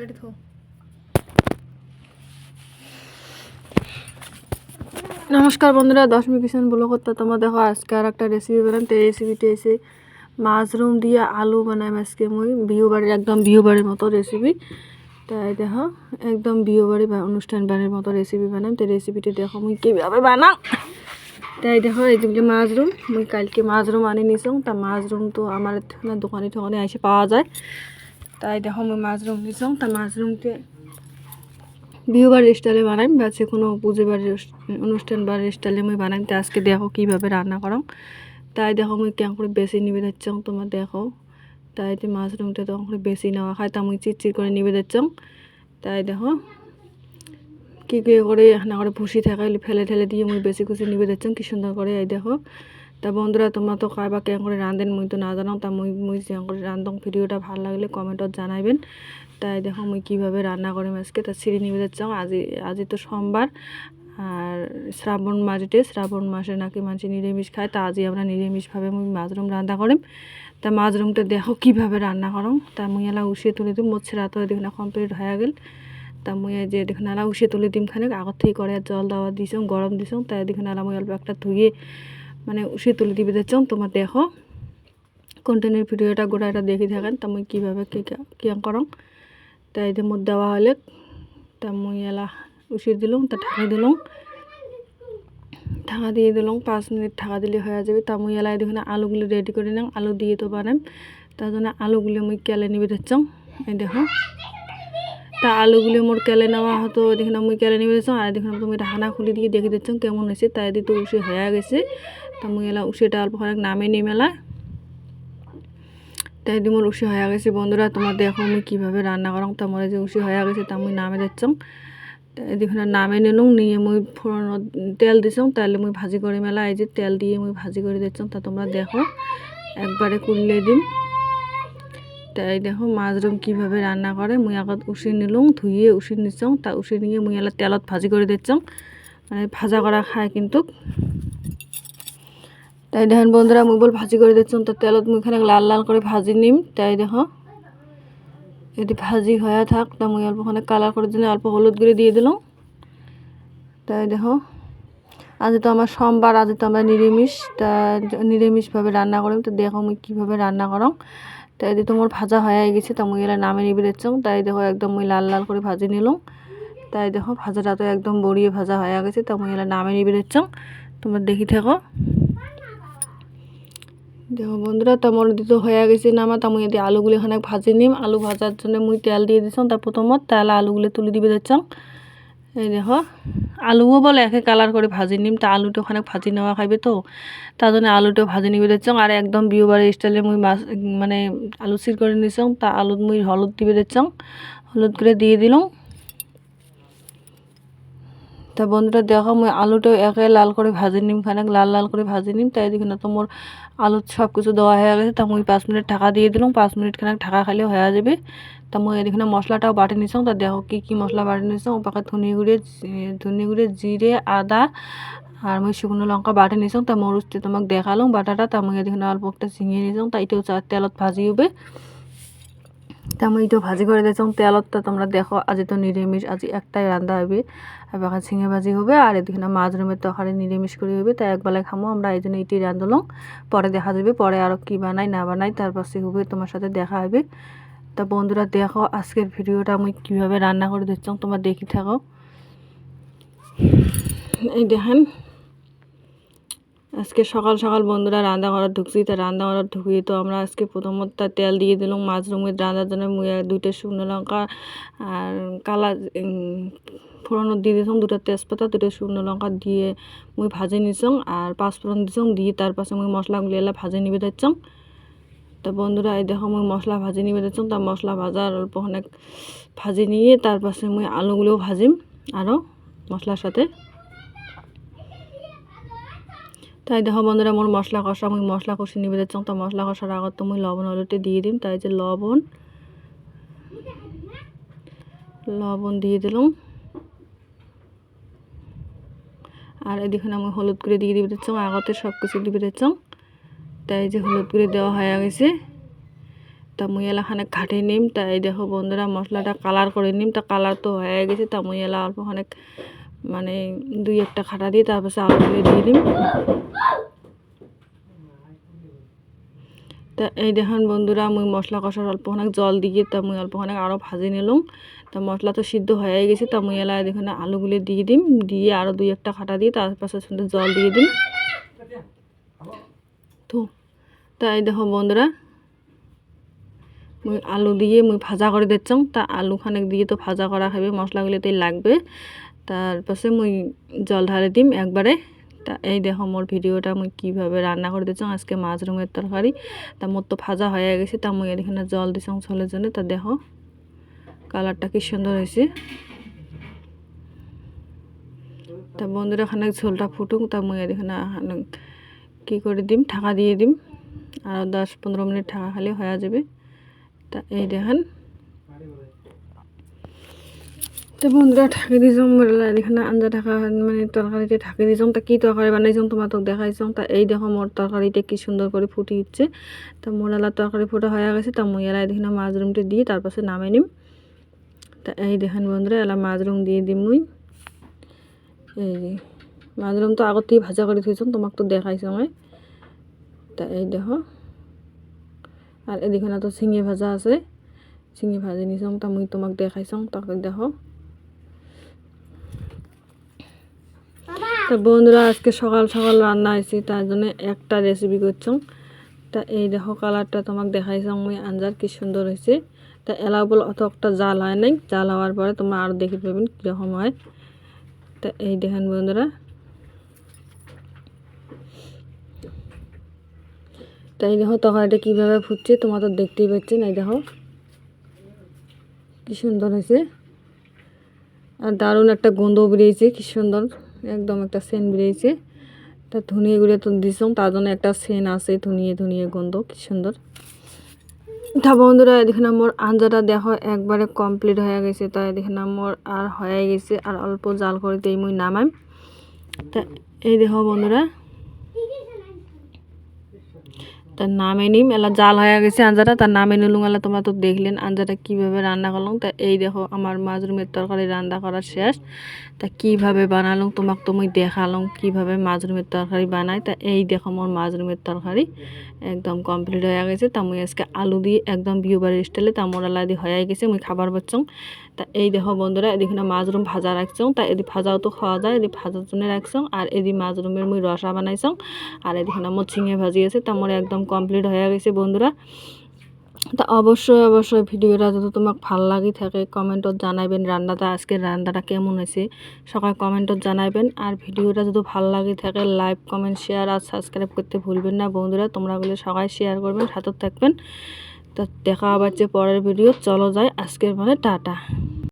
Ready থো নমস্কার বন্ধুরা, দশমী কিষান ব্লগত তোমার দেখো আজকে আর একটা রেসিপি বানাম তো এই রেসিপিটা এসে মাশরুম দিয়ে আলু বানাম আজকে মুই বিয়ে বাড়ির একদম বিয়ে বাড়ির মতো রেসিপি তাই দেখো, একদম বিয়ে বাড়ি অনুষ্ঠান বাড়ির মতো রেসিপি বানাম। তো রেসিপিটা দেখো মুই কীভাবে বানাম। তাই দেখো, এই যে মাশরুম, মুই কালকে মাশরুম আনি নিছং। তা মাশরুম তো আমার দোকানে ঠোকানে এসে পাওয়া যায়। তাই দেখো মুই মাশরুম নিছং তা মাশরুমকে বিয়ে স্টাইলে বানাই বা যে কোনো পুজো বাড়ির অনুষ্ঠান বাড়ির স্টাইলে মুই বানাই, তো আজকে দেখো কীভাবে রান্না করম তাই দেখো মুই কেমন করে বেশি নিবে দিচ্ছং তোমার দেখো। তাই তো মাশরুমটা তখন করে বেশি নেওয়া খায় তা মুই চিরচির করে নিবে দিচ্ছং তাই দেখো কী কী করে হানা করে ভুসি থাকে ফেলে ঠেলে দিয়ে মুই বেশি খুশি নিবে দিচ্ছং কি সুন্দর করে, এই দেখো। তা বন্ধুরা, তোমরা তো খাইবা কেমন করে রাঁধেন মুই তো না জানো তা মুই মুই যেমন করে রান্ধং ভিডিওটা ভালো লাগলে কমেন্টত জানাইবেন। তাই দেখো মুই কীভাবে রান্না করিম আজকে, তা সিঁড়ি নিবে যাচ্ছাম আজি আজি তো সোমবার, আর শ্রাবণ মাসেতে, শ্রাবণ মাসে নাকি মানুষ নিরামিষ খায়, তা আজি আমরা নিরামিষভাবে মুই মাছরুম রান্না করিম। তা মাছরুমটা দেখো কীভাবে রান্না করম, তা মুই এলা উষিয়ে তুলে দিম, মোট রাত দেখুন কমপ্লিট হয়ে গেল। তা মুই যে দেখুন এলা উষিয়ে তুলে দিম খানে আগত থেকে করে জল দেওয়া দিছং গরম দিছং তাই দেখুন এলা মুই অল্প একটা ধুয়ে মানে উষিয়ে তুলে দিবে যাচ্ছং তোমার দেখো। কন্টেন্টের ভিডিওটা গোটাটা দেখি থাকেন, তা মুই কীভাবে কী কিয়াং করম তাই যে মোট দেওয়া হলে, তা মুই এলা উচিয়ে দিলাম, তা ঢাকা দিলাম। ঢাকা দিয়ে দিলাম, পাঁচ মিনিট ঢাকা দিলে হয়ে যাবে। তা মুই এলাই দেখুন আলুগুলো রেডি করে নিলাম, আলু দিয়ে তো বানাম তার জন্য আলুগুলো মুই কেলে নিবে দিচ্ছাম এই দেখো। তা আলুগুলো মোর কেলে নেওয়া হতো দেখুন মুই কেলে নিবে দিচ্ছাম আর দেখুন তুমি ঢাকনা খুলি দিয়ে দেখে দিচ্ছাম কেমন হয়েছে, তাই দিয়ে তো উষে হয়ে গেছে। তা মুই এলা উষেটা অল্প অনেক নামে নিয়ে মেলা। তাই দিয়ে মোর উষি হয়ে গেছে বন্ধুরা, তোমার দেখো আমি কীভাবে রান্না করম তা মোর যে উষি হয়ে গেছে, তা মুই নামে দিচ্ছাম দেখুন নামে নিলুম, নিয়ে মুই ফোড়ন তেল দিছাম তাহলে মুই ভাজি করে মেলা, এই যে তেল দিয়ে মুই ভাজি করে দিচ্ছাম তা তোমরা দেখো, একবারে কুললে দিম। তাই দেখো মাছরুম কীভাবে রান্না করে মুই আগত উষি নিলুম ধুয়ে উষি নিচ্ছাম তা উষি নিয়ে মুই এলা তেলত ভাজি করে দিচ্ছাম মানে ভাজা করা খায় কিন্তু। তাই দেখেন বন্ধুরা, মুই বল ভাজি করে দিচ্ছাম তো তেলত মুই খানে লাল লাল করে ভাজি নিম। তাই দেখো, যদি ভাজি হয়ে থাক, তা মুই অল্পখানে কালার করে দিলে অল্প হলুদ গুঁড়ি দিয়ে দিলাম। তাই দেখো, আজ তো আমার সোমবার, আজ তো আমরা নিরামিষ, তা নিরামিষভাবে রান্না করিম তো দেখো মুই কীভাবে রান্না করম তাই তো মোর ভাজা হয়ে গেছে, তা মুই নামে নিবে দিচ্ছাম তাই দেখো একদম মুই লাল লাল করে ভাজি নিলাম। তাই দেখো ভাজাটা তো একদম বড়িয়ে ভাজা হয়ে গেছে, তা মুই এলা নামে নিবে দিচ্ছাম তোমরা দেখি থাকো। দেখো বন্ধুরা তেমন দিতে হয়ে গেছে নামা, তা মুই আলুগুলো এখানে ভাজি নিম। আলু ভাজার জন্য মুই তেল দিয়ে দিছাম তার প্রথমত তেল আলুগুলো তুলে দিবে দিচ্ছাম এই দেখো, আলুও বলে একে কালার করে ভাজি নিম। তা আলুটা ওখানে ভাজি নেওয়া খাইবে তো? তার জন্য আলুটা ভাজি নিবি দিচ্ছাম আর একদম বিয়ে বাড়ি স্টাইলে মুই মাছ মানে আলু সির করে নিছং তা আলুত মুই হলুদ দিবে দিচ্ছাম হলুদ করে দিয়ে দিলাম। তা বন্ধুরা দেখো, মুই আলুটা একে লাল করে ভাজি নিম, খানিক লাল লাল করে ভাজি নিম, তাই দেখি না তো মোর আলুত সব কিছু দেওয়া হয়ে গেছে। তা মুই পাঁচ মিনিট ঢাকা দিয়ে দিলাম, পাঁচ মিনিট খানিক ঢাকা খাইলে হয়ে যাবে। তা মুই এদিকে মশলাটাও বাটি নিছাম তা দেখো কী কী মশলা বাটি নিছাম ওপাকে ধনে গুঁড়ে ধনে গুঁড়ে, জিরে, আদা, আর মুই শুকনো লঙ্কা বাটি নিছাম তা মরুচটি তোমাক দেখালাম বাটাটা। তা মুই এদিকে অল্প একটা চিঙিয়ে নিছাম তা এটাও তেলত ভাজি হবে। এটা ভাজি করে দিয়েছিলাম তেলত তো তোমরা দেখো, আজি তো নিরামিষ আজি একটাই রান্না হবে। আর বাকি ঝিঙে ভাজি হবে আর এদিকে না মাছ রুমের তরকারি নিরামিষ করে হবে। তাই একবেলায় খামো, আমরা এই জন্য এটি রাঁধলাম পরে দেখা যাবে, পরে আরও কী বানাই, না বানাই তারপর সে হবে, তোমার সাথে দেখা হবে। তা বন্ধুরা, দেখো, আজকের ভিডিওটা আমি কীভাবে রান্না করে দিচ্ছিলাম তোমরা দেখি থাকো। এই দেখেন আজকে সকাল সকাল বন্ধুরা রান্না করার ঢুকছি, তা রান্না করার ঢুকিয়ে তো আমরা আজকে প্রথমত তেল দিয়ে দিলাম মাছরুমের রান্নার জন্য দুইটা শুকনো লঙ্কা আর কালা ফোড়ন দিয়ে দিলাম দুটো তেজপাতা, দুটো শুকনো লঙ্কা দিয়ে মুই ভাজে নিছং আর পাঁচফোড়ন দিছং দিয়ে তার পাশে মুই মশলাগুলি এলা ভাজে নিবে দিচ্ছং তা বন্ধুরা এই দেখো মুই মশলা ভাজি নিবে দিচ্ছং তা মশলা ভাজার অল্প অনেক ভাজি নিয়ে তার পাশে মুই আলুগুলোও ভাজিম আরও মশলার সাথে। তাই দেখো বন্ধুরা, মোর মশলা কষা, মুই মশলা কষি নিবে দিচ্ছং তো মশলা কষার আগত মুই লবণ, হলুদটি দিয়ে দিম। তাই যে লবণ লবণ দিয়ে দিলাম। আর এদিকে আমি হলুদ করে দিয়ে দিবে দিচ্ছং আগতে সব কিছু দিবে দিচ্ছং তাই যে হলুদ করে দেওয়া হয়ে গেছে। তা মুই এলাখানে ঘাটে নিম। তাই দেখো বন্ধুরা, মশলাটা কালার করে নিম। তা কালার তো হয়ে গেছে, তা মুই এলা অল্প অনেক মানে দুই একটা খাটা দিয়ে তারপর আলুগুলো দিয়ে দিম। তা এই দেখুন বন্ধুরা, মুই মশলা কষার অল্প জল দিয়ে, তা মুই অল্প অনেক আরও ভাজি নিলাম। তা মশলা তো সিদ্ধ হয়ে গেছে, তা মুই এলা দেখুন আলুগুলো দিয়ে দিম, দিয়ে আরও দুই একটা খাটা দিয়ে তার পাশে সুন্দর জল দিয়ে দিম। তো, তা এই দেখো বন্ধুরা, মুই আলু দিয়ে মুই ভাজা করে দিচ্ছং তা আলু খানেক দিয়ে তো ভাজা করা খাবে মশলাগুলোতে লাগবে। তার পাশে মুই জল ঢালে দিম একবারে। তা এই দেখো মোর ভিডিওটা মুই কীভাবে রান্না করে দিচ্ছং আজকে মাছরুমের তরকারি। তা মোর তো ভাজা হয়ে গেছে, তা মুই এখানে জল দিছং ছোলের জন্য। তা দেখো কালারটা কি সুন্দর হয়েছে। তা বন্ধুরা খানে ঝোলটা ফুটুক, তা মুই এখানে কি করে দিম, ঢাকা দিয়ে দিম। আর দশ পনেরো মিনিট ঢাকা খালি হয়ে যাবে। তা এই দেখেন তো বন্ধুরা ঢাকি দি যাওঁ এখানে আঞ্জা ঢাকা মানে তরকারিতে ঢাকি দি যাওঁ তা কি তরকারি তোমার দেখাই যাওঁ তা এই দেখো মোর তরকারিটা কি সুন্দর করে ফুটি উঠছে। তা মোর এলা তরকারি ফুটা হয়ে গেছে। তা মুই এলা না মাছরুমটা দিয়ে তার পাশে নামে। তা এই দেখেন বন্ধুরা এলা মাছরুম দিয়ে দিম মুই। এই যে মাছরুম তো আগতেই ভাজা করে থৈছো তোমাক তো দেখাইছো আমি তা এই দেখো আর এদিকে তো চিঙি ভাজা আছে। চিঙি ভাজি নিছং তা মুই তোমাক দেখাইছং তাকে দেখো। তা বন্ধুরা, আজকে সকাল সকাল রান্না হয়েছি, তার জন্য একটা রেসিপি করছং তা এই দেখো কালারটা তোমাক দেখাইছং মুই আঞ্জার কি সুন্দর হয়েছে। তা এলা বলে, অত একটা জাল হয় নাই। জাল হওয়ার পরে তোমরা আরও দেখে পাবেন কীরকম হয়। তা এই দেখেন বন্ধুরা। তাই দেখো তরকারিটা কীভাবে ফুটছে, তোমার তো দেখতেই পাচ্ছেন, এই দেখো। কি সুন্দর হয়েছে। আর দারুণ একটা গন্ধ বেরিয়েছে, কি সুন্দর। একদম একটা সেন বেরিয়েছে। তা ধুনিয়ে গুলো তো দিছম তার জন্য একটা সেন আছে, ধুনিয়ে ধুনিয়ে গন্ধ, কি সুন্দর। তা বন্ধুরা, এদিকে মোর আঞ্জাটা দেখো একবারে কমপ্লিট হয়ে গেছে তাই এদিকে মোর আর হয়ে গেছে, আর অল্প জাল করে দিয়ে মুই নামাই তা এই দেখো বন্ধুরা তার নামে নিম এলা জাল হয়ে গেছে আঞ্জাটা, তার নামে নিলুম এলা তোমরা তো দেখলেন আঞ্জাটা কীভাবে রান্না করলাম। তা এই দেখো, আমার মাছরুমের তরকারি রান্না করা শেষ। তা কীভাবে বানালাম, তোমাক তো মুই দেখালাম কীভাবে মাছরুমের তরকারি বানাই তা এই দেখো মোর মাছরুমের তরকারি একদম কমপ্লিট হয়ে গেছে। তা মুই আজকে আলু দিয়ে একদম বিয়ে বাড়ির স্টাইলে তা মোর আলা দিয়ে হয়ে গেছে, মুই খাবার পাচ্ছং তা এই দেখো বন্ধুরা এদিকে মাছরুম ভাজা রাখছং তা এদি ভাজাও তো খাওয়া যায়, এদি ভাজার জন্য রাখছং আর এদি মাছরুমের মুই রসা বানাইছং আর এদিকে মোর ঝিঙে ভাজি আছে, তা মোর একদম কমপ্লিট হয়ে গেছে বন্ধুরা। তা অবশ্যই অবশ্যই ভিডিওটা যদি তোমাক ভালো লাগি থাকে কমেন্টত জানাইবেন রান্নাটা, আজকের রান্নাটা কেমন হয়েছে, সবাই কমেন্টত জানাইবেন। আর ভিডিওটা যদি ভালো লাগি থাকে লাইক কমেন্ট শেয়ার আর সাবস্ক্রাইব করতে ভুলবেন না বন্ধুরা। তোমরা বলে সবাই শেয়ার করবেন হাতত থাকবেন। তা দেখা আবার যে পরের ভিডিও চলো যায় আজকের মানে টাটা।